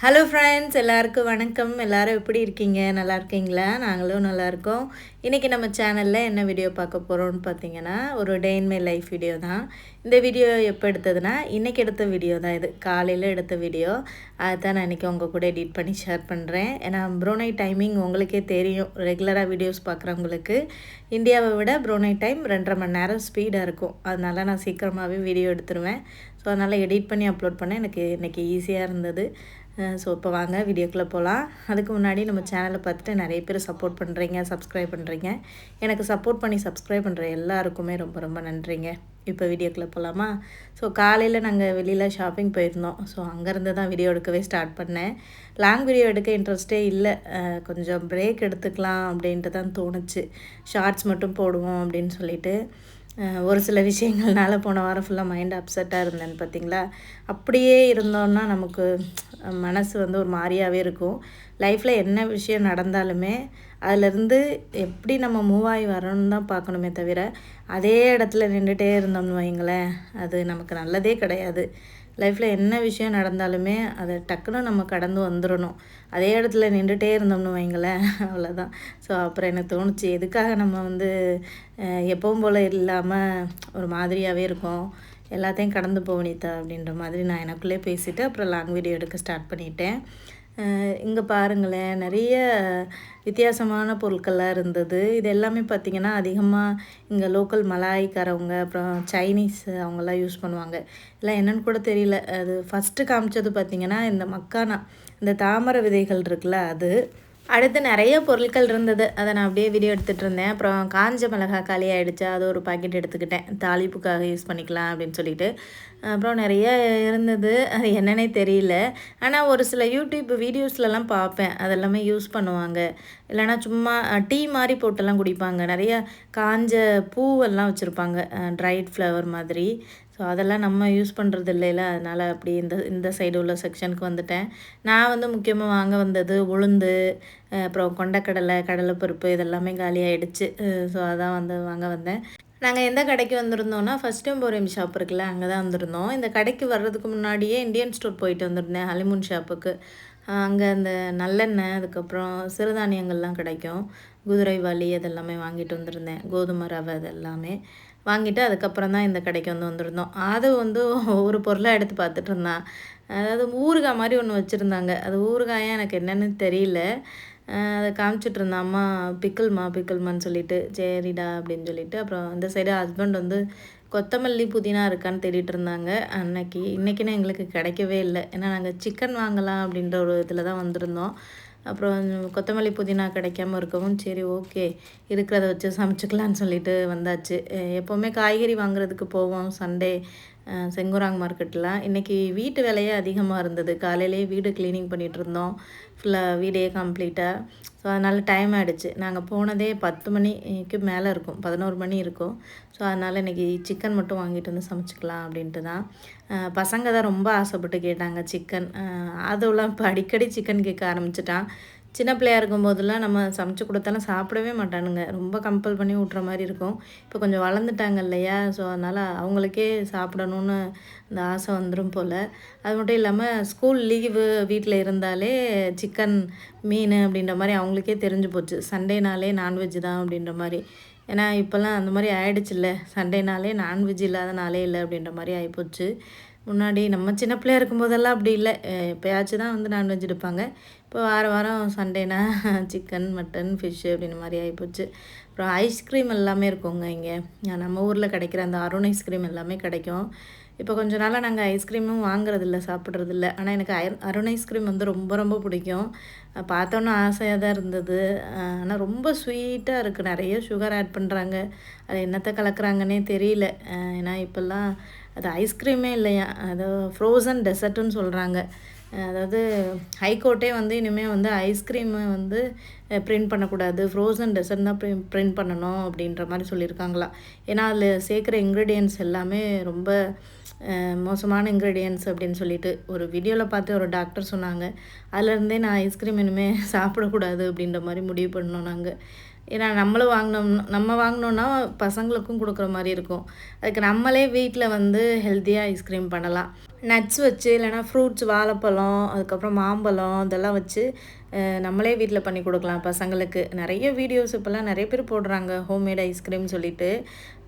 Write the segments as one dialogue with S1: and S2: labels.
S1: hello friends எல்லாருக்கும் வணக்கம் எல்லோரும் எப்படி இருக்கீங்க நல்லா இருக்கீங்களா நாங்களும் நல்லாயிருக்கோம் இன்றைக்கி நம்ம சேனலில் என்ன வீடியோ பார்க்க போகிறோம்னு பார்த்தீங்கன்னா ஒரு day in my life video தான் இந்த வீடியோ எப்போ எடுத்ததுன்னா இன்றைக்கி எடுத்த வீடியோ தான் இது காலையில் எடுத்த வீடியோ அதை தான் நான் இன்றைக்கி உங்கள் கூட எடிட் பண்ணி ஷேர் பண்ணுறேன் ஏன்னா ப்ரோனை டைமிங் உங்களுக்கே தெரியும் ரெகுலராக வீடியோஸ் பார்க்குறவங்களுக்கு இந்தியாவை விட ப்ரோனை டைம் ரெண்டரை மணி நேரம் ஸ்பீடாக இருக்கும் அதனால் நான் சீக்கிரமாகவே வீடியோ எடுத்துருவேன் ஸோ அதனால் எடிட் பண்ணி அப்லோட் பண்ண எனக்கு இன்றைக்கி ஈஸியாக இருந்தது ஸோ இப்போ வாங்க வீடியோக்குள்ளே போகலாம் அதுக்கு முன்னாடி நம்ம சேனலை பார்த்துட்டு நிறைய பேர் சப்போர்ட் பண்ணுறீங்க சப்ஸ்கிரைப் பண்ணுறீங்க எனக்கு சப்போர்ட் பண்ணி சப்ஸ்கிரைப் பண்ணுற எல்லாருக்குமே ரொம்ப ரொம்ப நன்றிங்க இப்போ வீடியோக்குள்ளே போகலாமா ஸோ காலையில் நாங்கள் வெளியில் ஷாப்பிங் போயிருந்தோம் ஸோ அங்கேருந்து தான் வீடியோ எடுக்கவே ஸ்டார்ட் பண்ணேன் லாங் வீடியோ எடுக்க இன்ட்ரெஸ்ட்டே இல்லை கொஞ்சம் பிரேக் எடுத்துக்கலாம் அப்படின்ட்டு தான் தோணுச்சு ஷார்ட்ஸ் மட்டும் போடுவோம் அப்படின்னு சொல்லிட்டு ஒரு சில விஷயங்கள்னால போன வாரம் ஃபுல்லாக மைண்ட் அப்செட்டாக இருந்தேன்னு பார்த்தீங்களா அப்படியே இருந்தோன்னா நமக்கு மனசு வந்து ஒரு மாதிரியாகவே இருக்கும் லைஃப்பில் என்ன விஷயம் நடந்தாலுமே அதுலேருந்து எப்படி நம்ம மூவ் ஆகி வரணும்னு தான் பார்க்கணுமே தவிர அதே இடத்துல நின்றுட்டே இருந்தோம்னு வைங்களேன் அது நமக்கு நல்லதே கிடையாது லைஃப்பில் என்ன விஷயம் நடந்தாலுமே அதை டக்குன்னு நம்ம கடந்து வந்துடணும் அதே இடத்துல நின்றுட்டே இருந்தோம்னு வைங்களேன் அவ்வளோதான் ஸோ அப்புறம் எனக்கு தோணுச்சு எதுக்காக நம்ம வந்து எப்பவும் போல் இல்லாமல் ஒரு மாதிரியாகவே இருக்கோம் எல்லாத்தையும் கடந்து போவனிதா அப்படின்ற மாதிரி நான் எனக்குள்ளே பேசிவிட்டு அப்புறம் லாங் வீடியோ எடுக்க ஸ்டார்ட் பண்ணிட்டேன் இங்கே பாருங்களேன் நிறைய வித்தியாசமான பொருட்கள்லாம் இருந்தது இது எல்லாமே பார்த்திங்கன்னா அதிகமாக இங்கே லோக்கல் மலாய்க்காரவங்க அப்புறம் சைனீஸ் அவங்கெல்லாம் யூஸ் பண்ணுவாங்க இல்லை என்னென்னு கூட தெரியல அது ஃபஸ்ட்டு காமிச்சது பார்த்திங்கன்னா இந்த மக்கானா இந்த தாமரை விதைகள் இருக்குல்ல அது அடுத்து நிறைய பொருட்கள் இருந்தது அதை நான் அப்படியே வீடியோ எடுத்துகிட்டு இருந்தேன் அப்புறம் காஞ்ச மிளகா காலி ஆகிடுச்சு அது ஒரு பாக்கெட் எடுத்துக்கிட்டேன் தாளிப்புக்காக யூஸ் பண்ணிக்கலாம் அப்படின்னு சொல்லிட்டு அப்புறம் நிறைய இருந்தது அது என்னன்னே தெரியல ஆனால் ஒரு சில யூடியூப் வீடியோஸ்லலாம் பார்ப்பேன் அதெல்லாமே யூஸ் பண்ணுவாங்க இல்லைனா சும்மா டீ மாதிரி போட்டெல்லாம் குடிப்பாங்க நிறைய காஞ்ச பூவெல்லாம் வச்சுருப்பாங்க ட்ரைட் ஃப்ளவர் மாதிரி ஸோ அதெல்லாம் நம்ம யூஸ் பண்ணுறது இல்லைல்ல அதனால் அப்படி இந்த இந்த சைடு உள்ள செக்ஷனுக்கு வந்துட்டேன் நான் வந்து முக்கியமாக வாங்க வந்தது உளுந்து அப்புறம் கொண்டக்கடலை கடலைப்பருப்பு இதெல்லாமே காலியாகிடுச்சு ஸோ அதான் வந்து வாங்க வந்தேன் நாங்கள் எந்த கடைக்கு வந்திருந்தோம்னா ஃபஸ்ட் எம்போரியம் ஷாப் இருக்குல்ல அங்கே தான் வந்திருந்தோம் இந்த கடைக்கு வர்றதுக்கு முன்னாடியே இந்தியன் ஸ்டோர் போயிட்டு வந்திருந்தேன் ஹலிமூன் ஷாப்புக்கு அங்கே அந்த நல்லெண்ணெய் அதுக்கப்புறம் சிறுதானியங்கள்லாம் கிடைக்கும் குதிரைவாளி அதெல்லாமே வாங்கிட்டு வந்திருந்தேன் கோதுமை ரவை அதெல்லாமே வாங்கிட்டு அதுக்கப்புறம் தான் இந்த கடைக்கு வந்து வந்திருந்தோம் அது வந்து ஒரு பொருளாக எடுத்து பார்த்துட்டு இருந்தான் அதாவது ஊறுகாய் மாதிரி ஒன்று வச்சுருந்தாங்க அது ஊறுகாயாக எனக்கு என்னென்னு தெரியல அதை காமிச்சிட்டு இருந்த அம்மா பிக்கிள்மா பிக்கிள்மான்னு சொல்லிட்டு சரிடா அப்படின்னு சொல்லிட்டு அப்புறம் அந்த சைடு ஹஸ்பண்ட் வந்து கொத்தமல்லி புதினா இருக்கான்னு தேடிட்டு இருந்தாங்க அன்னைக்கு இன்றைக்கின்னு எங்களுக்கு கிடைக்கவே இல்லை ஏன்னா நாங்கள் சிக்கன் வாங்கலாம் அப்படின்ற ஒரு இதில் தான் வந்திருந்தோம் அப்புறம் கொத்தமல்லி புதினா கிடைக்காம இருக்கவும் சரி ஓகே இருக்கிறத வச்சு சமைச்சுக்கலான்னு சொல்லிட்டு வந்தாச்சு எப்போவுமே காய்கறி வாங்குறதுக்கு போவோம் சண்டே செங்குராங் மார்க்கெட்டில் இன்றைக்கி வீட்டு வேலையே அதிகமாக இருந்தது காலையிலேயே வீடு க்ளீனிங் பண்ணிகிட்டு இருந்தோம் ஃபுல்லாக வீடே கம்ப்ளீட்டாக ஸோ அதனால் டைம் ஆகிடுச்சு நாங்கள் போனதே பத்து மணிக்கு மேலே இருக்கும் பதினோரு மணி இருக்கும் ஸோ அதனால் இன்றைக்கி சிக்கன் மட்டும் வாங்கிட்டு வந்து சமைச்சிக்கலாம் அப்படின்ட்டு தான் பசங்க தான் ரொம்ப ஆசைப்பட்டு கேட்டாங்க சிக்கன் அதுவும் இப்போ அடிக்கடி சிக்கன் கேட்க ஆரம்பிச்சிட்டான் சின்ன பிள்ளையாக இருக்கும்போதெல்லாம் நம்ம சமைச்சு கொடுத்தாலும் சாப்பிடவே மாட்டானுங்க ரொம்ப கம்பல் பண்ணி விட்ற மாதிரி இருக்கும் இப்போ கொஞ்சம் வளர்ந்துட்டாங்க இல்லையா ஸோ அதனால் அவங்களுக்கே சாப்பிடணும்னு அந்த ஆசை வந்துடும் போல் அது மட்டும் இல்லாமல் ஸ்கூல் லீவு வீட்டில் இருந்தாலே சிக்கன் மீன் அப்படின்ற மாதிரி அவங்களுக்கே தெரிஞ்சு போச்சு சண்டேனாலே நான்வெஜ் தான் அப்படின்ற மாதிரி ஏன்னா இப்போல்லாம் அந்த மாதிரி ஆயிடுச்சுல்ல சண்டேனாலே நான்வெஜ் இல்லாத நாளே இல்லை அப்படின்ற மாதிரி ஆகிப்போச்சு முன்னாடி நம்ம சின்ன பிள்ளையாக இருக்கும்போதெல்லாம் அப்படி இல்லை எப்போயாச்சும் தான் வந்து நான்வெஜ் எடுப்பாங்க இப்போ வாரம் வாரம் சண்டேனா சிக்கன் மட்டன் ஃபிஷ்ஷு அப்படின்னு மாதிரி ஆகிப்போச்சு அப்புறம் ஐஸ்கிரீம் எல்லாமே இருக்குங்க இங்கே நம்ம ஊரில் கிடைக்கிற அந்த அருண் ஐஸ்கிரீம் எல்லாமே கிடைக்கும் இப்போ கொஞ்ச நாளாக நாங்கள் ஐஸ்கிரீமும் வாங்குறதில்ல சாப்பிட்றதில்ல ஆனால் எனக்கு ஐ அருண் ஐஸ்கிரீம் வந்து ரொம்ப ரொம்ப பிடிக்கும் பார்த்தோன்னே ஆசையாக தான் இருந்தது ஆனால் ரொம்ப ஸ்வீட்டாக இருக்குது நிறைய சுகர் ஆட் பண்ணுறாங்க அது என்னத்தை கலக்குறாங்கன்னே தெரியல ஏன்னா இப்போல்லாம் அது ஐஸ்கிரீமே இல்லையா அது ஃப்ரோசன் டெசர்ட்டுன்னு சொல்கிறாங்க அதாவது ஹைகோர்ட்டே வந்து இனிமேல் வந்து ஐஸ்கிரீமை வந்து பிரிண்ட் பண்ணக்கூடாது ஃப்ரோசன் டெசர்ட் தான் பிரிண்ட் பண்ணணும் அப்படின்ற மாதிரி சொல்லியிருக்காங்களா ஏன்னா அதில் சேர்க்குற இன்க்ரீடியன்ஸ் எல்லாமே ரொம்ப மோசமான இன்க்ரீடியன்ஸ் அப்படின்னு சொல்லிட்டு ஒரு வீடியோவில் பார்த்து ஒரு டாக்டர் சொன்னாங்க அதுலேருந்தே நான் ஐஸ்கிரீம் இனிமேல் சாப்பிடக்கூடாது அப்படின்ற மாதிரி முடிவு பண்ணோம் நாங்கள் ஏன்னா நம்மளும் வாங்கினோம் நம்ம வாங்கினோன்னா பசங்களுக்கும் கொடுக்குற மாதிரி இருக்கும் அதுக்கு நம்மளே வீட்டில் வந்து ஹெல்த்தியாக ஐஸ்கிரீம் பண்ணலாம் நட்ஸ் வச்சு இல்லைனா ஃப்ரூட்ஸ் வாழைப்பழம் அதுக்கப்புறம் மாம்பழம் இதெல்லாம் வச்சு நம்மளே வீட்டில் பண்ணி கொடுக்கலாம் பசங்களுக்கு நிறைய வீடியோஸ் இப்போல்லாம் நிறைய பேர் போடுறாங்க ஹோம்மேட் ஐஸ்கிரீம் சொல்லிட்டு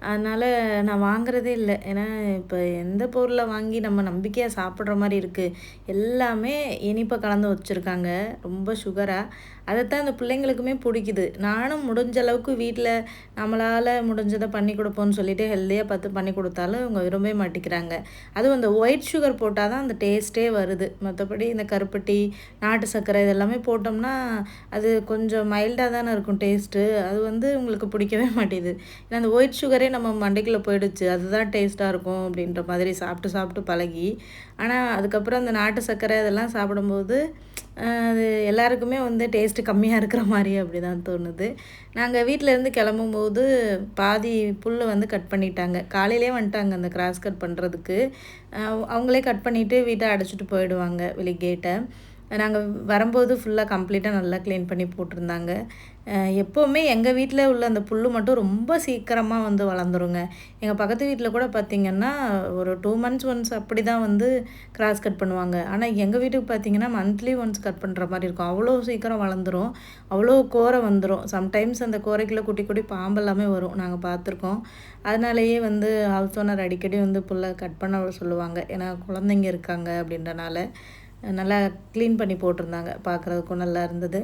S1: அதனால் நான் வாங்குறதே இல்லை ஏன்னா இப்போ எந்த பொருளை வாங்கி நம்ம நம்பிக்கையாக சாப்பிட்ற மாதிரி இருக்குது எல்லாமே இனிப்பை கலந்து வச்சுருக்காங்க ரொம்ப சுகராக அதைத்தான் அந்த பிள்ளைங்களுக்குமே பிடிக்குது நானும் முடிஞ்ச அளவுக்கு வீட்டில் நம்மளால் முடிஞ்சதை பண்ணி கொடுப்போம்னு சொல்லிட்டு ஹெல்த்தியாக பார்த்து பண்ணி கொடுத்தாலும் இவங்க விரும்பவே மாட்டேங்கிறாங்க அதுவும் அந்த ஒயிட் சுகர் சுகர் போட்டால் தான் அந்த டேஸ்ட்டே வருது மற்றபடி இந்த கருப்பட்டி நாட்டு சர்க்கரை இதெல்லாமே போட்டோம்னா அது கொஞ்சம் மைல்டாக தானே இருக்கும் டேஸ்ட்டு அது வந்து உங்களுக்கு பிடிக்கவே மாட்டேது ஏன்னா அந்த ஒயிட் சுகரே நம்ம மண்டைக்குள்ளே போயிடுச்சு அதுதான் டேஸ்ட்டாக இருக்கும் அப்படின்ற மாதிரி சாப்பிட்டு சாப்பிட்டு பழகி ஆனால் அதுக்கப்புறம் அந்த நாட்டு சர்க்கரை இதெல்லாம் சாப்பிடும்போது அது எல்லாருக்குமே வந்து டேஸ்ட்டு கம்மியாக இருக்கிற மாதிரி அப்படி தான் தோணுது நாங்கள் வீட்டிலேருந்து கிளம்பும்போது பாதி புல் வந்து கட் பண்ணிட்டாங்க காலையிலே வந்துட்டாங்க அந்த கிராஸ் கட் பண்ணுறதுக்கு அவங்களே கட் பண்ணிவிட்டு வீட்டை அடைச்சிட்டு போயிடுவாங்க வெளி கேட்டை நாங்கள் வரும்போது ஃபுல்லாக கம்ப்ளீட்டாக நல்லா க்ளீன் பண்ணி போட்டிருந்தாங்க எப்போவுமே எங்கள் வீட்டில் உள்ள அந்த புல் மட்டும் ரொம்ப சீக்கிரமாக வந்து வளர்ந்துருங்க எங்கள் பக்கத்து வீட்டில் கூட பார்த்திங்கன்னா ஒரு டூ மந்த்ஸ் ஒன்ஸ் அப்படி தான் வந்து கிராஸ் கட் பண்ணுவாங்க ஆனால் எங்கள் வீட்டுக்கு பார்த்திங்கன்னா மந்த்லி ஒன்ஸ் கட் பண்ணுற மாதிரி இருக்கும் அவ்வளோ சீக்கிரம் வளர்ந்துடும் அவ்வளோ கோரை வந்துடும் சம்டைம்ஸ் அந்த கோரைக்குள்ளே குட்டி குட்டி பாம்பு எல்லாமே வரும் நாங்கள் பார்த்துருக்கோம் அதனாலேயே வந்து ஹவுஸ் ஓனர் அடிக்கடி வந்து புல்லை கட் பண்ண சொல்லுவாங்க ஏன்னா குழந்தைங்க இருக்காங்க அப்படின்றனால நல்லா க்ளீன் பண்ணி போட்டிருந்தாங்க பார்க்குறதுக்கும் நல்லா இருந்தது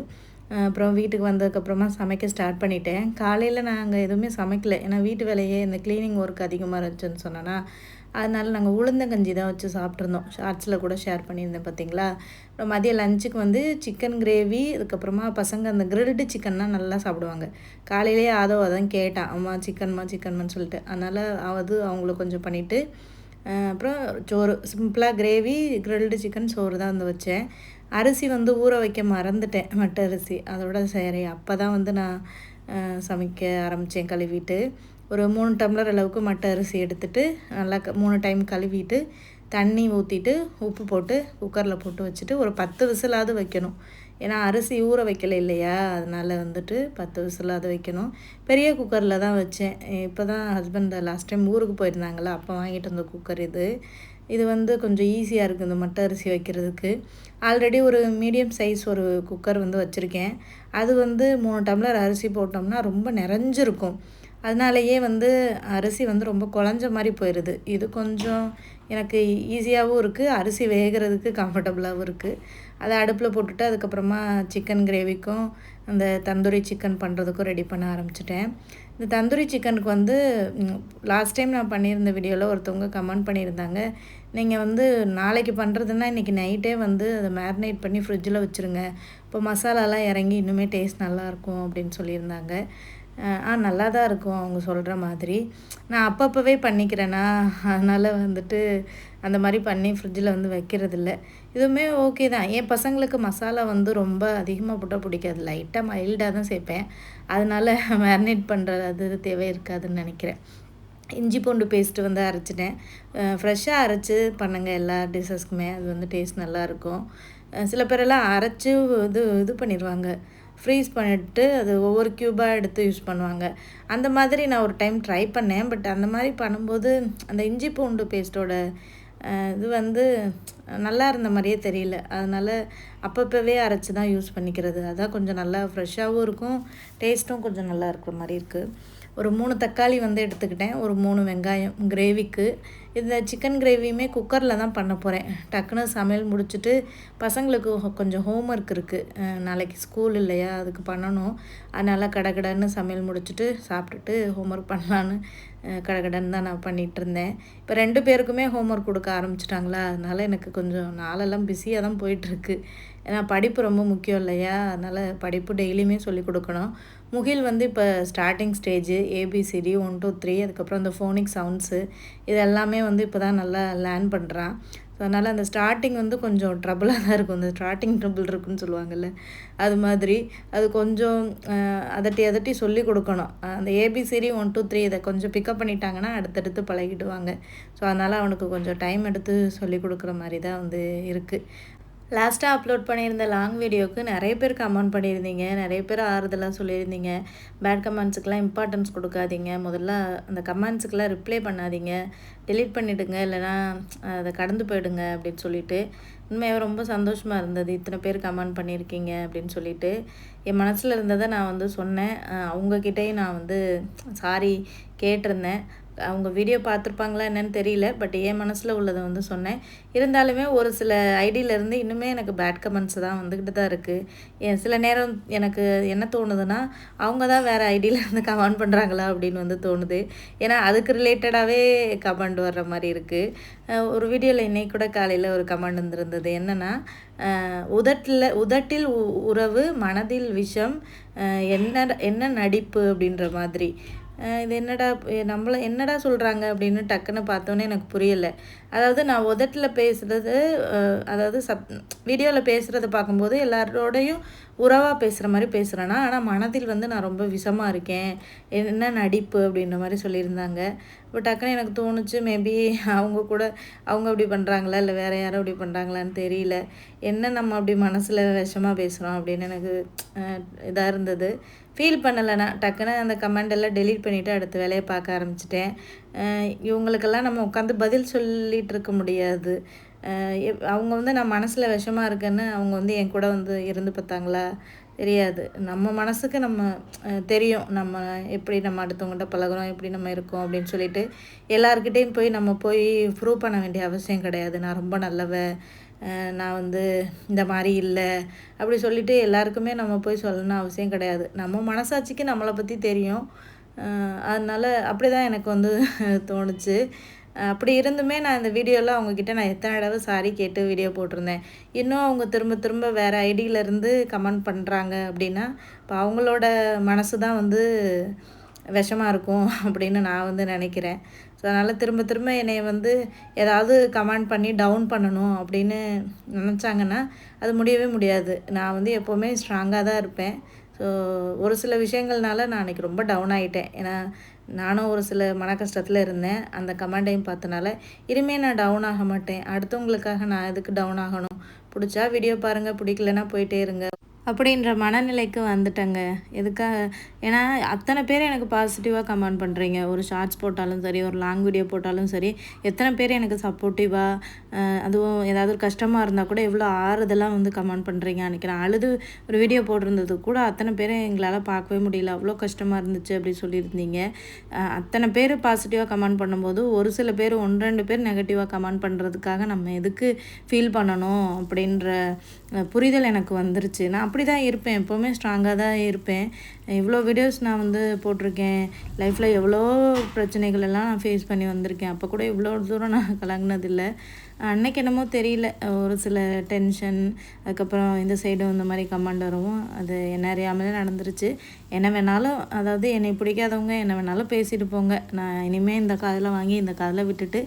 S1: அப்புறம் வீட்டுக்கு வந்ததுக்கப்புறமா சமைக்க ஸ்டார்ட் பண்ணிட்டேன் காலையில் நாங்கள் எதுவுமே சமைக்கலை ஏன்னா வீட்டு வேலையே இந்த க்ளீனிங் ஒர்க் அதிகமாக இருந்துச்சுன்னு சொன்னேன்னா அதனால் நாங்கள் உளுந்தங்கஞ்சி தான் வச்சு சாப்பிட்ருந்தோம் ஷார்ட்ஸில் கூட ஷேர் பண்ணியிருந்தேன் பார்த்தீங்களா அப்புறம் மதிய லஞ்சுக்கு வந்து சிக்கன் கிரேவி அதுக்கப்புறமா பசங்க அந்த கிரில்டு சிக்கன்லாம் நல்லா சாப்பிடுவாங்க காலையிலேயே அதோ அதான் கேட்டான் அம்மா சிக்கன்மா சிக்கன்மான்னு சொல்லிட்டு அதனால் அது அவங்கள கொஞ்சம் பண்ணிவிட்டு அப்புறம் சோறு சிம்பிளாக கிரேவி கிரில்டு சிக்கன் சோறு தான் வந்து வச்சேன் அரிசி வந்து ஊற வைக்க மறந்துட்டேன் மட்டை அரிசி அதோட சரி அப்போ தான் வந்து நான் சமைக்க ஆரம்பித்தேன் கழுவிட்டு ஒரு மூணு டம்ளர் அளவுக்கு மட்டை அரிசி எடுத்துட்டு நல்லா மூணு டைம் கழுவிட்டு தண்ணி ஊற்றிட்டு உப்பு போட்டு குக்கரில் போட்டு வச்சுட்டு ஒரு பத்து விசிலாவது வைக்கணும் ஏன்னா அரிசி ஊற வைக்கல இல்லையா அதனால் வந்துட்டு பத்து விசில் அதை வைக்கணும் பெரிய குக்கரில் தான் வச்சேன் இப்போ தான் ஹஸ்பண்ட் லாஸ்ட் டைம் ஊருக்கு போயிருந்தாங்களா அப்போ வாங்கிட்டு வந்த குக்கர் இது இது வந்து கொஞ்சம் ஈஸியாக இருக்குது இந்த மட்டை அரிசி வைக்கிறதுக்கு ஆல்ரெடி ஒரு மீடியம் சைஸ் ஒரு குக்கர் வந்து வச்சுருக்கேன் அது வந்து மூணு டம்ளர் அரிசி போட்டோம்னா ரொம்ப நிறைஞ்சிருக்கும் அதனாலேயே வந்து அரிசி வந்து ரொம்ப குழஞ்ச மாதிரி போயிடுது இது கொஞ்சம் எனக்கு ஈஸியாகவும் இருக்குது அரிசி வேகிறதுக்கு கம்ஃபர்டபுளாகவும் இருக்குது அதை அடுப்பில் போட்டுட்டு அதுக்கப்புறமா சிக்கன் கிரேவிக்கும் அந்த தந்தூரி சிக்கன் பண்ணுறதுக்கும் ரெடி பண்ண ஆரம்பிச்சிட்டேன் இந்த தந்தூரி சிக்கனுக்கு வந்து லாஸ்ட் டைம் நான் பண்ணியிருந்த வீடியோவில் ஒருத்தவங்க கமெண்ட் பண்ணியிருந்தாங்க நீங்கள் வந்து நாளைக்கு பண்ணுறதுன்னா இன்றைக்கி நைட்டே வந்து அதை மேரினேட் பண்ணி ஃப்ரிட்ஜில் வச்சுருங்க இப்போ மசாலாலாம் இறங்கி இன்னுமே டேஸ்ட் நல்லாயிருக்கும் அப்படின்னு சொல்லியிருந்தாங்க ஆ நல்லா தான் இருக்கும் அவங்க சொல்கிற மாதிரி நான் அப்பப்போவே பண்ணிக்கிறேன்னா அதனால் வந்துட்டு அந்த மாதிரி பண்ணி ஃப்ரிட்ஜில் வந்து வைக்கிறதில்ல இதுவுமே ஓகே தான் என் பசங்களுக்கு மசாலா வந்து ரொம்ப அதிகமாக போட்டால் பிடிக்காது லைட்டாக மைல்டாக தான் சேர்ப்பேன் அதனால் மேரினேட் பண்ணுறது அது தேவை இருக்காதுன்னு நினைக்கிறேன் இஞ்சி பூண்டு பேஸ்ட்டு வந்து அரைச்சிட்டேன் ஃப்ரெஷ்ஷாக அரைச்சி பண்ணுங்கள் எல்லா டிஷ்ஷஸ்க்குமே அது வந்து டேஸ்ட் நல்லாயிருக்கும் சில பேரெல்லாம் அரைச்சி இது இது பண்ணிடுவாங்க ஃப்ரீஸ் பண்ணிவிட்டு அது ஒவ்வொரு க்யூபாக எடுத்து யூஸ் பண்ணுவாங்க அந்த மாதிரி நான் ஒரு டைம் ட்ரை பண்ணேன் பட் அந்த மாதிரி பண்ணும்போது அந்த இஞ்சி பூண்டு பேஸ்ட்டோட இது வந்து நல்லா இருந்த மாதிரியே தெரியல அதனால் அப்பப்போவே அரைச்சி தான் யூஸ் பண்ணிக்கிறது அதான் கொஞ்சம் நல்லா ஃப்ரெஷ்ஷாகவும் இருக்கும் டேஸ்ட்டும் கொஞ்சம் நல்லா இருக்கிற மாதிரி இருக்குது ஒரு மூணு தக்காளி வந்து எடுத்துக்கிட்டேன் ஒரு மூணு வெங்காயம் கிரேவிக்கு இந்த சிக்கன் கிரேவியுமே குக்கரில் தான் பண்ண போகிறேன் டக்குன்னு சமையல் முடிச்சுட்டு பசங்களுக்கு கொஞ்சம் ஹோம் ஒர்க் இருக்குது நாளைக்கு ஸ்கூல் இல்லையா அதுக்கு பண்ணணும் அதனால் கடகடன்னு சமையல் முடிச்சுட்டு சாப்பிட்டுட்டு ஹோம் ஒர்க் பண்ணலான்னு கடகடன்னு தான் நான் பண்ணிகிட்டு இருந்தேன் இப்போ ரெண்டு பேருக்குமே ஹோம் ஒர்க் கொடுக்க ஆரம்பிச்சிட்டாங்களா அதனால் எனக்கு கொஞ்சம் நாளெல்லாம் பிஸியாக தான் போயிட்டுருக்கு ஏன்னா படிப்பு ரொம்ப முக்கியம் இல்லையா அதனால் படிப்பு டெய்லியுமே சொல்லி கொடுக்கணும் முகில் வந்து இப்போ starting stage ABCD one two three அதுக்கப்புறம் இந்த ஃபோனிக் சவுண்ட்ஸு இது எல்லாமே வந்து இப்போ தான் நல்லா லேர்ன் பண்ணுறான் ஸோ அதனால் அந்த ஸ்டார்டிங் வந்து கொஞ்சம் ட்ரபுளாக தான் இருக்கும் அந்த ஸ்டார்டிங் ட்ரபுள் இருக்குன்னு சொல்லுவாங்கள்ல அது மாதிரி அது கொஞ்சம் அதட்டி அதட்டி சொல்லி கொடுக்கணும் அந்த ஏபிசிடி ஒன் டூ த்ரீ இதை கொஞ்சம் பிக்கப் பண்ணிட்டாங்கன்னா அடுத்தடுத்து பழகிடுவாங்க ஸோ அதனால் அவனுக்கு கொஞ்சம் டைம் எடுத்து சொல்லி கொடுக்குற மாதிரி தான் வந்து இருக்குது லாஸ்ட்டாக அப்லோட் பண்ணியிருந்த லாங் வீடியோவுக்கு நிறைய பேர் கமெண்ட் பண்ணியிருந்தீங்க நிறைய பேர் ஆறுதலாக சொல்லியிருந்தீங்க பேட் கமெண்ட்ஸுக்கெலாம் இம்பார்ட்டன்ஸ் கொடுக்காதீங்க முதல்ல அந்த கமெண்ட்ஸுக்கெலாம் ரிப்ளை பண்ணாதீங்க டெலீட் பண்ணிவிடுங்க இல்லைனா அதை கடந்து போயிடுங்க அப்படின்னு சொல்லிட்டு உண்மையாக ரொம்ப சந்தோஷமாக இருந்தது இத்தனை பேர் கமெண்ட் பண்ணியிருக்கீங்க அப்படின்னு சொல்லிட்டு என் மனசில் இருந்ததை நான் வந்து சொன்னேன் அவங்கக்கிட்டேயும் நான் வந்து சாரி கேட்டிருந்தேன் அவங்க வீடியோ பார்த்துருப்பாங்களா என்னன்னு தெரியல பட் என் மனசில் உள்ளதை வந்து சொன்னேன் இருந்தாலுமே ஒரு சில ஐடியிலேருந்து இன்னுமே எனக்கு பேட் கமெண்ட்ஸ் தான் வந்துக்கிட்டு தான் இருக்குது சில நேரம் எனக்கு என்ன தோணுதுன்னா அவங்க தான் வேறு ஐடியிலேருந்து கமெண்ட் பண்ணுறாங்களா அப்படின்னு வந்து தோணுது ஏன்னா அதுக்கு ரிலேட்டடாகவே கமெண்ட் வர்ற மாதிரி இருக்குது ஒரு வீடியோவில் இன்னைக்கு கூட காலையில் ஒரு கமெண்ட் வந்துருந்தது என்னென்னா உதட்டில் உதட்டில் உறவு மனதில் விஷம் என்ன என்ன நடிப்பு அப்படின்ற மாதிரி இது என்னடா நம்மள என்னடா சொல்கிறாங்க அப்படின்னு டக்குன்னு பார்த்தோன்னே எனக்கு புரியலை அதாவது நான் உதட்டில் பேசுகிறது அதாவது சப் வீடியோவில் பேசுகிறத பார்க்கும்போது எல்லாரோடையும் உறவாக பேசுகிற மாதிரி பேசுகிறேன்னா ஆனால் மனதில் வந்து நான் ரொம்ப விஷமாக இருக்கேன் என்ன நடிப்பு அப்படின்ற மாதிரி சொல்லியிருந்தாங்க இப்போ டக்குன்னு எனக்கு தோணுச்சு மேபி அவங்க கூட அவங்க அப்படி பண்ணுறாங்களா இல்லை வேறு யாரும் அப்படி பண்ணுறாங்களான்னு தெரியல என்ன நம்ம அப்படி மனசில் விஷமாக பேசுகிறோம் அப்படின்னு எனக்கு இதாக இருந்தது ஃபீல் பண்ணலைன்னா டக்குன்னு அந்த கமெண்ட் எல்லாம் டெலீட் பண்ணிவிட்டு அடுத்த வேலையை பார்க்க ஆரம்பிச்சிட்டேன் இவங்களுக்கெல்லாம் நம்ம உட்காந்து பதில் சொல்லிகிட்டு இருக்க முடியாது அவங்க வந்து நான் மனசில் விஷமாக இருக்கேன்னு அவங்க வந்து என் கூட வந்து இருந்து பார்த்தாங்களா தெரியாது நம்ம மனசுக்கு நம்ம தெரியும் நம்ம எப்படி நம்ம அடுத்தவங்கள்ட்ட பழகிறோம் எப்படி நம்ம இருக்கோம் அப்படின்னு சொல்லிட்டு எல்லாருக்கிட்டேயும் போய் நம்ம போய் ப்ரூவ் பண்ண வேண்டிய அவசியம் கிடையாது நான் ரொம்ப நல்லவ நான் வந்து இந்த மாதிரி இல்லை அப்படி சொல்லிவிட்டு எல்லாருக்குமே நம்ம போய் சொல்லணும்னு அவசியம் கிடையாது நம்ம மனசாட்சிக்கு நம்மளை பற்றி தெரியும் அதனால் அப்படி தான் எனக்கு வந்து தோணுச்சு அப்படி இருந்துமே நான் இந்த வீடியோவில் அவங்கக்கிட்ட நான் எத்தனை தடவை சாரி கேட்டு வீடியோ போட்டிருந்தேன் இன்னும் அவங்க திரும்ப திரும்ப வேறு ஐடியிலேருந்து கமெண்ட் பண்ணுறாங்க அப்படின்னா இப்போ அவங்களோட மனசு தான் வந்து விஷமாக இருக்கும் அப்படின்னு நான் வந்து நினைக்கிறேன் ஸோ அதனால் திரும்ப திரும்ப என்னை வந்து ஏதாவது கமெண்ட் பண்ணி டவுன் பண்ணணும் அப்படின்னு நினச்சாங்கன்னா அது முடியவே முடியாது நான் வந்து எப்போவுமே ஸ்ட்ராங்காக தான் இருப்பேன் ஸோ ஒரு சில விஷயங்கள்னால நான் அன்றைக்கி ரொம்ப டவுன் ஆகிட்டேன் ஏன்னா நானும் ஒரு சில மன கஷ்டத்தில் இருந்தேன் அந்த கமெண்டையும் பார்த்தனால இனிமேல் நான் டவுன் ஆக மாட்டேன் அடுத்தவங்களுக்காக நான் எதுக்கு டவுன் ஆகணும் பிடிச்சா வீடியோ பாருங்கள் பிடிக்கலன்னா போயிட்டே இருங்க அப்படின்ற மனநிலைக்கு வந்துட்டேங்க எதுக்காக ஏன்னா அத்தனை பேர் எனக்கு பாசிட்டிவாக கமெண்ட் பண்ணுறீங்க ஒரு ஷார்ட்ஸ் போட்டாலும் சரி ஒரு லாங் வீடியோ போட்டாலும் சரி எத்தனை பேர் எனக்கு சப்போர்ட்டிவாக அதுவும் ஏதாவது ஒரு கஷ்டமாக இருந்தால் கூட எவ்வளோ ஆறுதலாக வந்து கமெண்ட் பண்ணுறீங்க அன்றைக்கி நான் அழுது ஒரு வீடியோ போட்டிருந்தது கூட அத்தனை பேர் எங்களால் பார்க்கவே முடியல அவ்வளோ கஷ்டமாக இருந்துச்சு அப்படி சொல்லியிருந்தீங்க அத்தனை பேர் பாசிட்டிவாக கமெண்ட் பண்ணும்போது ஒரு சில பேர் ஒன்று ரெண்டு பேர் நெகட்டிவாக கமெண்ட் பண்ணுறதுக்காக நம்ம எதுக்கு ஃபீல் பண்ணணும் அப்படின்ற புரிதல் எனக்கு வந்துருச்சு நான் அப்படி தான் இருப்பேன் எப்போவுமே ஸ்ட்ராங்காக தான் இருப்பேன் இவ்வளோ வீடியோஸ் நான் வந்து போட்டிருக்கேன் லைஃப்பில் எவ்வளோ பிரச்சனைகள் எல்லாம் நான் ஃபேஸ் பண்ணி வந்திருக்கேன் அப்போ கூட இவ்வளோ தூரம் நான் கலங்கினதில்லை அன்னைக்கு என்னமோ தெரியல ஒரு சில டென்ஷன் அதுக்கப்புறம் இந்த சைடும் இந்த மாதிரி கமெண்ட் வரவும் அது என்ன அறியாமலே நடந்துருச்சு என்ன வேணாலும் அதாவது என்னை பிடிக்காதவங்க என்ன வேணாலும் பேசிட்டு போங்க நான் இனிமேல் இந்த காதில் வாங்கி இந்த காதில் விட்டுட்டு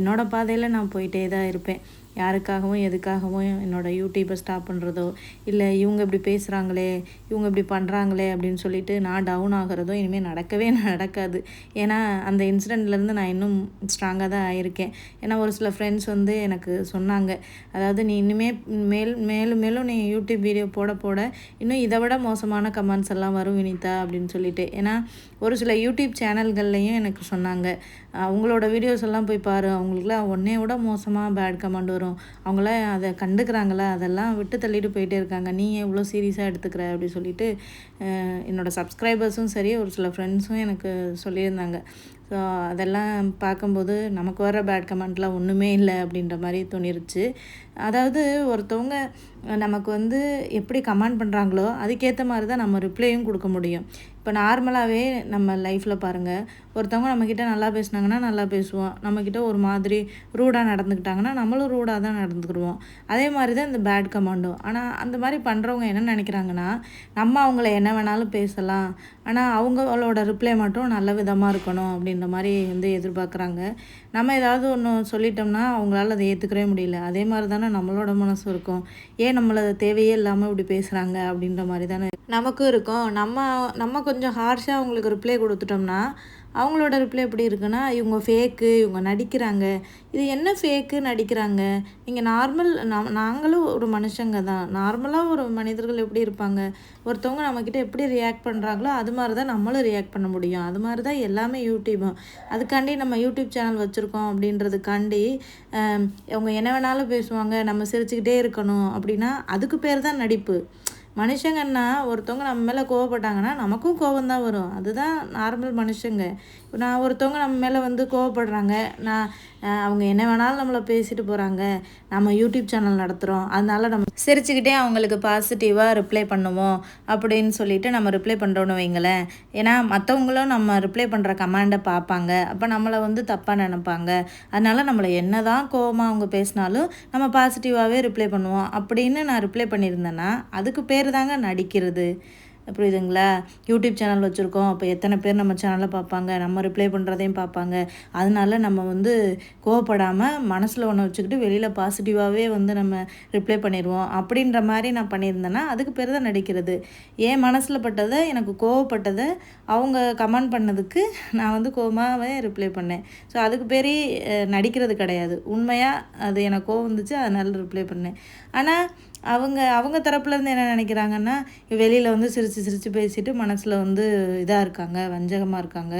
S1: என்னோடய பாதையில் நான் போயிட்டே தான் இருப்பேன் யாருக்காகவும் எதுக்காகவும் என்னோடய யூடியூப்பை ஸ்டாப் பண்ணுறதோ இல்லை இவங்க இப்படி பேசுகிறாங்களே இவங்க இப்படி பண்ணுறாங்களே அப்படின்னு சொல்லிட்டு நான் டவுன் ஆகிறதோ இனிமேல் நடக்கவே நடக்காது ஏன்னா அந்த இன்சிடெண்ட்லேருந்து நான் இன்னும் ஸ்ட்ராங்காக தான் ஆயிருக்கேன் ஏன்னா ஒரு சில ஃப்ரெண்ட்ஸ் வந்து எனக்கு சொன்னாங்க அதாவது நீ இனிமே மேல் மேலும் மேலும் நீ யூடியூப் வீடியோ போட போட இன்னும் இதை விட மோசமான கமெண்ட்ஸ் எல்லாம் வரும் வினிதா அப்படின்னு சொல்லிட்டு ஏன்னா ஒரு சில யூடியூப் சேனல்கள்லையும் எனக்கு சொன்னாங்க அவங்களோட வீடியோஸ் எல்லாம் போய் பாரு அவங்களுக்குலாம் ஒன்றே விட மோசமாக பேட் கமெண்ட் வரும் வரும் அவங்களாம் அதை கண்டுக்கிறாங்களே அதெல்லாம் விட்டு தள்ளிட்டு போயிட்டே இருக்காங்க நீ இவ்வளோ சீரியஸாக எடுத்துக்கிற அப்படின்னு சொல்லிட்டு என்னோடய சப்ஸ்கிரைபர்ஸும் சரி ஒரு சில ஃப்ரெண்ட்ஸும் எனக்கு சொல்லியிருந்தாங்க ஸோ அதெல்லாம் பார்க்கும்போது நமக்கு வர பேட் கமெண்ட்லாம் ஒன்றுமே இல்லை அப்படின்ற மாதிரி தோணிருச்சு அதாவது ஒருத்தவங்க நமக்கு வந்து எப்படி கமெண்ட் பண்ணுறாங்களோ அதுக்கேற்ற மாதிரி தான் நம்ம ரிப்ளையும் கொடுக்க முடியும் இப்போ நார்மலாகவே நம்ம லைஃப்பில் பாருங்கள் ஒருத்தவங்க நம்மக்கிட்ட நல்லா பேசுனாங்கன்னா நல்லா பேசுவோம் நம்மக்கிட்ட ஒரு மாதிரி ரூடாக நடந்துக்கிட்டாங்கன்னா நம்மளும் ரூடாக தான் நடந்துக்கிடுவோம் அதே மாதிரி தான் இந்த பேட் கமாண்டும் ஆனால் அந்த மாதிரி பண்ணுறவங்க என்ன நினைக்கிறாங்கன்னா நம்ம அவங்கள என்ன வேணாலும் பேசலாம் ஆனால் அவங்களோட ரிப்ளை மட்டும் நல்ல விதமாக இருக்கணும் அப்படின்ற மாதிரி வந்து எதிர்பார்க்குறாங்க நம்ம ஏதாவது ஒன்று சொல்லிட்டோம்னா அவங்களால அதை ஏற்றுக்கவே முடியல அதே மாதிரி தானே நம்மளோட மனசு இருக்கும் ஏன் நம்மளை தேவையே இல்லாமல் இப்படி பேசுகிறாங்க அப்படின்ற மாதிரி தானே நமக்கும் இருக்கும் நம்ம நம்ம கொஞ்சம் ஹார்ஷாக அவங்களுக்கு ரிப்ளை கொடுத்துட்டோம்னா அவங்களோட ரிப்ளை எப்படி இருக்குன்னா இவங்க ஃபேக்கு இவங்க நடிக்கிறாங்க இது என்ன ஃபேக்கு நடிக்கிறாங்க நீங்கள் நார்மல் நம் நாங்களும் ஒரு மனுஷங்க தான் நார்மலாக ஒரு மனிதர்கள் எப்படி இருப்பாங்க ஒருத்தவங்க நம்மக்கிட்ட எப்படி ரியாக்ட் பண்ணுறாங்களோ அது மாதிரி தான் நம்மளும் ரியாக்ட் பண்ண முடியும் அது மாதிரி தான் எல்லாமே யூடியூபும் அதுக்காண்டி நம்ம யூடியூப் சேனல் வச்சுருக்கோம் அப்படின்றதுக்காண்டி அவங்க என்ன வேணாலும் பேசுவாங்க நம்ம சிரிச்சுக்கிட்டே இருக்கணும் அப்படின்னா அதுக்கு பேர் தான் நடிப்பு மனுஷங்கன்னா ஒருத்தவங்க நம்ம மேலே கோவப்பட்டாங்கன்னா நமக்கும் கோபம்தான் வரும் அதுதான் நார்மல் மனுஷங்க நான் ஒருத்தவங்க நம்ம மேலே வந்து கோவப்படுறாங்க நான் அவங்க என்ன வேணாலும் நம்மளை பேசிட்டு போகிறாங்க நம்ம யூடியூப் சேனல் நடத்துகிறோம் அதனால நம்ம சிரிச்சுக்கிட்டே அவங்களுக்கு பாசிட்டிவாக ரிப்ளை பண்ணுவோம் அப்படின்னு சொல்லிட்டு நம்ம ரிப்ளை பண்ணுறோன்னு வைங்களேன் ஏன்னா மற்றவங்களும் நம்ம ரிப்ளை பண்ணுற கமாண்டை பார்ப்பாங்க அப்போ நம்மளை வந்து தப்பாக நினைப்பாங்க அதனால் நம்மளை என்ன தான் கோவமாக அவங்க பேசினாலும் நம்ம பாசிட்டிவாகவே ரிப்ளை பண்ணுவோம் அப்படின்னு நான் ரிப்ளை பண்ணியிருந்தேன்னா அதுக்கு பேர் தாங்க நடிக்கிறது புரியுதுங்களா யூடியூப் சேனல் வச்சுருக்கோம் அப்போ எத்தனை பேர் நம்ம சேனலில் பார்ப்பாங்க நம்ம ரிப்ளை பண்ணுறதையும் பார்ப்பாங்க அதனால நம்ம வந்து கோவப்படாமல் மனசில் ஒன்று வச்சுக்கிட்டு வெளியில் பாசிட்டிவாகவே வந்து நம்ம ரிப்ளை பண்ணிடுவோம் அப்படின்ற மாதிரி நான் பண்ணியிருந்தேன்னா அதுக்கு பேர் தான் நடிக்கிறது ஏன் மனசில் பட்டதை எனக்கு கோவப்பட்டதை அவங்க கமெண்ட் பண்ணதுக்கு நான் வந்து கோவமாகவே ரிப்ளை பண்ணேன் ஸோ அதுக்கு பேர் நடிக்கிறது கிடையாது உண்மையாக அது எனக்கு கோவம் வந்துச்சு அதனால ரிப்ளை பண்ணேன் ஆனால் அவங்க அவங்க தரப்புலேருந்து என்ன நினைக்கிறாங்கன்னா வெளியில் வந்து சிரிச்சு சிரித்து சிரித்து பேசிட்டு மனசில் வந்து இதாக இருக்காங்க வஞ்சகமாக இருக்காங்க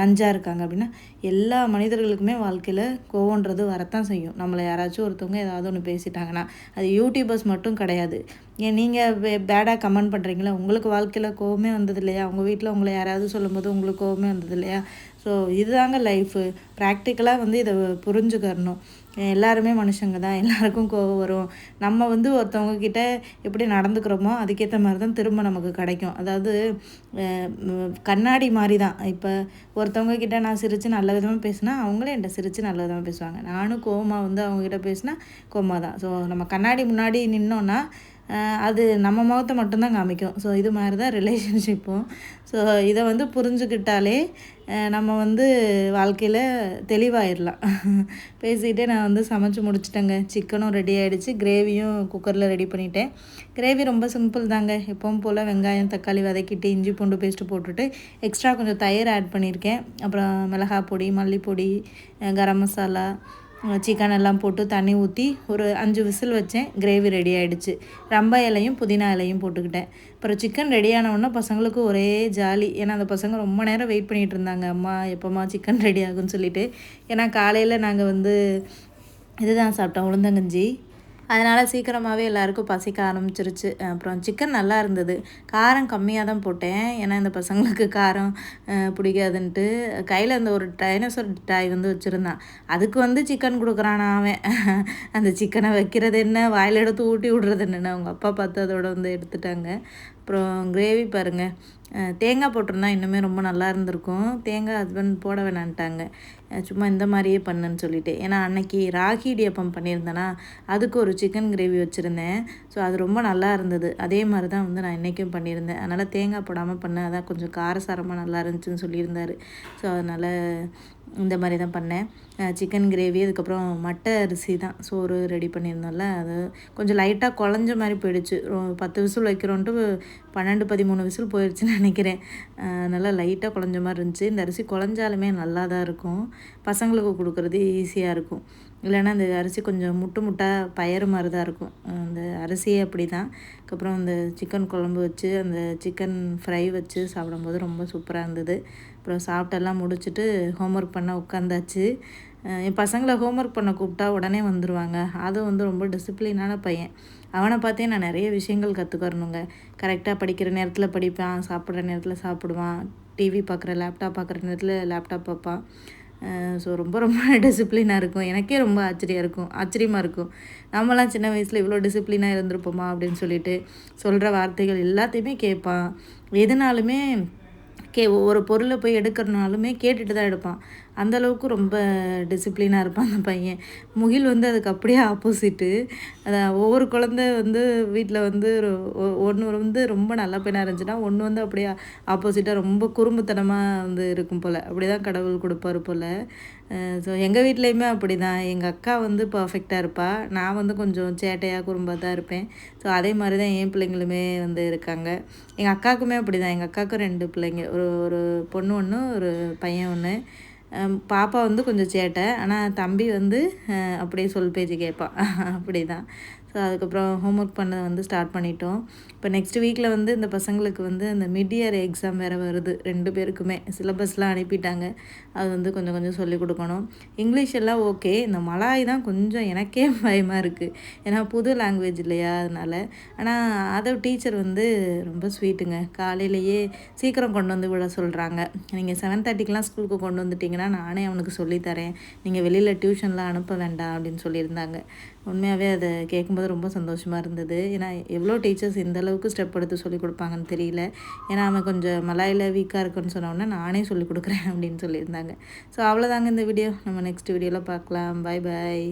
S1: நஞ்சாக இருக்காங்க அப்படின்னா எல்லா மனிதர்களுக்குமே வாழ்க்கையில் கோவன்றது வரத்தான் செய்யும் நம்மளை யாராச்சும் ஒருத்தவங்க ஏதாவது ஒன்று பேசிட்டாங்கன்னா அது யூடியூபர்ஸ் மட்டும் கிடையாது ஏன் நீங்கள் பேடாக கமெண்ட் பண்ணுறீங்களா உங்களுக்கு வாழ்க்கையில் கோவமே வந்தது இல்லையா உங்கள் வீட்டில் உங்களை யாராவது சொல்லும்போது உங்களுக்கு கோவமே வந்தது இல்லையா ஸோ இதுதாங்க லைஃபு ப்ராக்டிக்கலாக வந்து இதை புரிஞ்சுக்கணும் எல்லாருமே மனுஷங்க தான் எல்லாருக்கும் கோபம் வரும் நம்ம வந்து ஒருத்தவங்க கிட்ட எப்படி நடந்துக்கிறோமோ அதுக்கேற்ற மாதிரி தான் திரும்ப நமக்கு கிடைக்கும் அதாவது கண்ணாடி மாதிரி தான் இப்போ ஒருத்தவங்க கிட்ட நான் சிரித்து நல்ல விதமாக பேசினா அவங்களே என்கிட்ட சிரித்து நல்ல விதமாக பேசுவாங்க நானும் கோபமாக வந்து அவங்கக்கிட்ட பேசினா கோபமாக தான் ஸோ நம்ம கண்ணாடி முன்னாடி நின்னோன்னா அது நம்ம முகத்தை மட்டும்தான் காமிக்கும் ஸோ இது மாதிரி தான் ரிலேஷன்ஷிப்பும் ஸோ இதை வந்து புரிஞ்சுக்கிட்டாலே நம்ம வந்து வாழ்க்கையில் தெளிவாயிடலாம் பேசிக்கிட்டே நான் வந்து சமைச்சு முடிச்சிட்டேங்க சிக்கனும் ரெடி ஆகிடுச்சு கிரேவியும் குக்கரில் ரெடி பண்ணிட்டேன் கிரேவி ரொம்ப சிம்பிள் தாங்க எப்பவும் போல் வெங்காயம் தக்காளி வதக்கிட்டு இஞ்சி பூண்டு பேஸ்ட்டு போட்டுட்டு எக்ஸ்ட்ரா கொஞ்சம் தயிர் ஆட் பண்ணியிருக்கேன் அப்புறம் மிளகாய் பொடி மல்லிப்பொடி கரம் மசாலா சிக்கன் எல்லாம் போட்டு தண்ணி ஊற்றி ஒரு அஞ்சு விசில் வச்சேன் கிரேவி ரெடி ஆகிடுச்சு ரம்ப இலையும் புதினா இலையும் போட்டுக்கிட்டேன் அப்புறம் சிக்கன் ரெடியானவுடனே பசங்களுக்கு ஒரே ஜாலி ஏன்னா அந்த பசங்க ரொம்ப நேரம் வெயிட் பண்ணிகிட்டு இருந்தாங்க அம்மா எப்போம்மா சிக்கன் ரெடி ஆகும்னு சொல்லிட்டு ஏன்னா காலையில் நாங்கள் வந்து இதுதான் சாப்பிட்டோம் உளுந்தங்கஞ்சி அதனால் சீக்கிரமாகவே எல்லாேருக்கும் பசிக்க ஆரம்பிச்சிருச்சு அப்புறம் சிக்கன் நல்லா இருந்தது காரம் கம்மியாக தான் போட்டேன் ஏன்னா இந்த பசங்களுக்கு காரம் பிடிக்காதுன்ட்டு கையில் அந்த ஒரு டைனோசர் டாய் வந்து வச்சுருந்தான் அதுக்கு வந்து சிக்கன் கொடுக்குறான் அவன் அந்த சிக்கனை வைக்கிறது என்ன வாயில் எடுத்து ஊட்டி விடுறது என்னென்னு அவங்க அப்பா பார்த்து அதோட வந்து எடுத்துட்டாங்க அப்புறம் கிரேவி பாருங்கள் தேங்காய் போட்டிருந்தா இன்னுமே ரொம்ப நல்லா இருந்திருக்கும் தேங்காய் ஹஸ்பண்ட் போட வேணான்ட்டாங்க சும்மா இந்த மாதிரியே பண்ணுன்னு சொல்லிட்டு ஏன்னா அன்னைக்கு ராகி இடியப்பம் பண்ணியிருந்தேன்னா அதுக்கு ஒரு சிக்கன் கிரேவி வச்சுருந்தேன் ஸோ அது ரொம்ப நல்லா இருந்தது அதே மாதிரி தான் வந்து நான் இன்றைக்கும் பண்ணியிருந்தேன் அதனால் தேங்காய் போடாமல் பண்ணேன் அதான் கொஞ்சம் காரசாரமாக நல்லா இருந்துச்சுன்னு சொல்லியிருந்தார் ஸோ அதனால் இந்த மாதிரி தான் பண்ணேன் சிக்கன் கிரேவி அதுக்கப்புறம் மட்டை அரிசி தான் சோறு ரெடி பண்ணியிருந்தோம்ல அது கொஞ்சம் லைட்டாக குழஞ்ச மாதிரி போயிடுச்சு பத்து விசில் வைக்கிறோன்ட்டு பன்னெண்டு பதிமூணு விசில் போயிடுச்சுன்னு நினைக்கிறேன் நல்லா லைட்டாக குழஞ்ச மாதிரி இருந்துச்சு இந்த அரிசி குழஞ்சாலுமே நல்லா தான் இருக்கும் பசங்களுக்கு கொடுக்குறது ஈஸியாக இருக்கும் இல்லைன்னா அந்த அரிசி கொஞ்சம் முட்டு முட்டாக பயறு மாதிரி தான் இருக்கும் அந்த அரிசியே அப்படி தான் அதுக்கப்புறம் அந்த சிக்கன் குழம்பு வச்சு அந்த சிக்கன் ஃப்ரை வச்சு சாப்பிடும்போது ரொம்ப சூப்பராக இருந்தது அப்புறம் சாப்பிட்டெல்லாம் முடிச்சுட்டு ஹோம்ஒர்க் பண்ண உட்காந்தாச்சு என் பசங்களை ஹோம்ஒர்க் பண்ண கூப்பிட்டா உடனே வந்துடுவாங்க அதுவும் வந்து ரொம்ப டிசிப்ளினான பையன் அவனை பார்த்தே நான் நிறைய விஷயங்கள் கற்றுக்கறணுங்க கரெக்டாக படிக்கிற நேரத்தில் படிப்பான் சாப்பிட்ற நேரத்தில் சாப்பிடுவான் டிவி பார்க்குற லேப்டாப் பார்க்குற நேரத்தில் லேப்டாப் பார்ப்பான் ஸோ ரொம்ப ரொம்ப டிசிப்ளினாக இருக்கும் எனக்கே ரொம்ப ஆச்சரியம் இருக்கும் ஆச்சரியமாக இருக்கும் நம்மளாம் சின்ன வயசில் இவ்வளோ டிசிப்ளினாக இருந்திருப்போமா அப்படின்னு சொல்லிட்டு சொல்கிற வார்த்தைகள் எல்லாத்தையுமே கேட்பான் எதுனாலுமே கே ஒவ்வொரு பொருளை போய் எடுக்கிறனாலுமே கேட்டுட்டு தான் எடுப்பான் அந்தளவுக்கு ரொம்ப டிசிப்ளினாக இருப்பான் அந்த பையன் முகில் வந்து அதுக்கு அப்படியே ஆப்போசிட்டு அதை ஒவ்வொரு குழந்த வந்து வீட்டில் வந்து ஒன்று வந்து ரொம்ப நல்ல பையனாக இருந்துச்சுன்னா ஒன்று வந்து அப்படியே ஆப்போசிட்டாக ரொம்ப குறும்புத்தனமாக வந்து இருக்கும் போல் அப்படி தான் கடவுள் கொடுப்பார் போல் ஸோ எங்கள் வீட்லேயுமே அப்படி தான் எங்கள் அக்கா வந்து பர்ஃபெக்டாக இருப்பாள் நான் வந்து கொஞ்சம் சேட்டையாக குறும்பாக தான் இருப்பேன் ஸோ அதே மாதிரி தான் என் பிள்ளைங்களுமே வந்து இருக்காங்க எங்கள் அக்காவுக்குமே அப்படி தான் எங்கள் அக்காவுக்கும் ரெண்டு பிள்ளைங்க ஒரு ஒரு பொண்ணு ஒன்று ஒரு பையன் ஒன்று பாப்பா வந்து கொஞ்சம் சேட்டை ஆனால் தம்பி வந்து அப்படியே சொல் பேச்சு கேட்பான் அப்படி தான் ஸோ அதுக்கப்புறம் ஹோம்ஒர்க் பண்ணதை வந்து ஸ்டார்ட் பண்ணிட்டோம் இப்போ நெக்ஸ்ட் வீக்கில் வந்து இந்த பசங்களுக்கு வந்து அந்த மிட் இயர் எக்ஸாம் வேறு வருது ரெண்டு பேருக்குமே சிலபஸ்லாம் அனுப்பிட்டாங்க அது வந்து கொஞ்சம் கொஞ்சம் சொல்லிக் கொடுக்கணும் இங்கிலீஷ் எல்லாம் ஓகே இந்த மலாய் தான் கொஞ்சம் எனக்கே பயமாக இருக்குது ஏன்னா புது லாங்குவேஜ் இல்லையா அதனால் ஆனால் அதை டீச்சர் வந்து ரொம்ப ஸ்வீட்டுங்க காலையிலேயே சீக்கிரம் கொண்டு வந்து விட சொல்கிறாங்க நீங்கள் செவன் தேர்ட்டிக்கெலாம் ஸ்கூலுக்கு கொண்டு வந்துட்டிங்கன்னா நானே அவனுக்கு சொல்லித்தரேன் நீங்கள் வெளியில் டியூஷன்லாம் அனுப்ப வேண்டாம் அப்படின்னு சொல்லியிருந்தாங்க உண்மையாகவே அதை கேட்கும்போது ரொம்ப சந்தோஷமாக இருந்தது ஏன்னா எவ்வளோ டீச்சர்ஸ் இந்தளவு அளவுக்கு ஸ்டெப் எடுத்து சொல்லிக் கொடுப்பாங்கன்னு தெரியல ஏன்னா அவன் கொஞ்சம் மலாயில் வீக்காக இருக்குன்னு சொன்னோன்னே நானே சொல்லிக் கொடுக்குறேன் அப்படின்னு சொல்லியிருந்தாங்க ஸோ அவ்வளோதாங்க இந்த வீடியோ நம்ம நெக்ஸ்ட் வீடியோவில் பார்க்கலாம் பாய் பாய்